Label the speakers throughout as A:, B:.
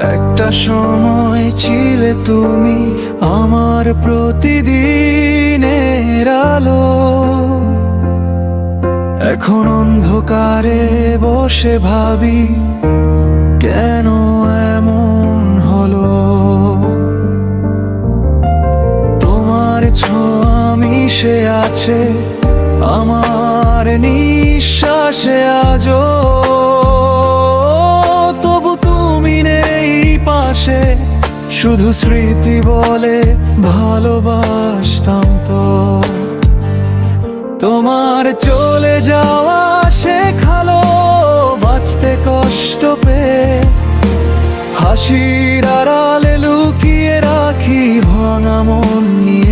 A: একটা সময় ছিলে তুমি আমার প্রতিদিনের আলো। এখন অন্ধকারে বসে ভাবি, কেন এমন হলো? তোমার আমি সে আছে, আমার নিঃশ্বাসে আজও। শুধু স্মৃতি বলে ভালোবাসতাম তো। তোমার চলে যাওয়া শেখালো বাঁচতে কষ্ট পেয়ে। হাসির আড়ালে লুকিয়ে রাখি ভাঙা মন নিয়ে।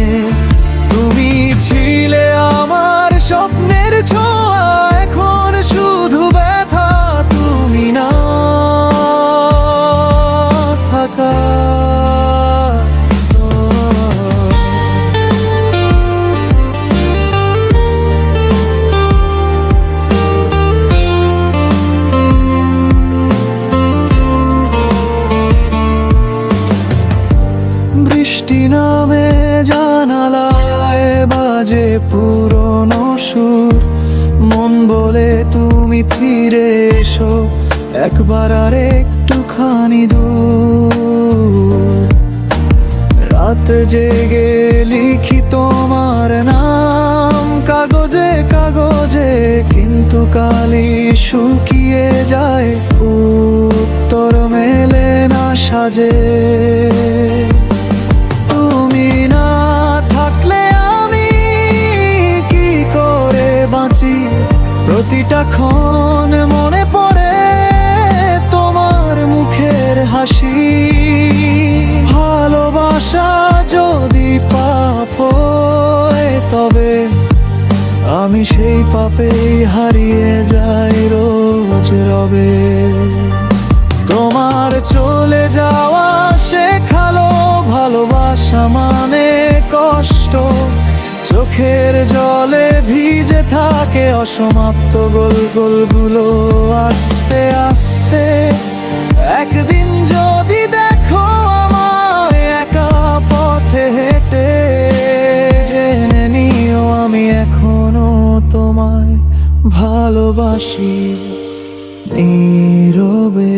A: বৃষ্টি নামে জানালায় বাজে পুরনো সুর। মন বলে তুমি ফিরে এসো, একবার আর একটুখানি দূর। রাত জেগে লিখি তোমার নাম, কাগজে কাগজে, কিন্তু কালি শুকিয়ে যায়, উত্তর মেলে না সাজে। হাসি ভালোবাসা যদি পাপ তবে আমি সেই পাপেই হারিয়ে যাই রোজ রবে। তোমার চলে যাওয়া শেখালো ভালোবাসা মানে কষ্ট। চোখের জলে ভিজে থাকে অসমাপ্ত গোল গোলগুলো আস্তে আস্তে। একদিন ভালোবাসি নীরবে।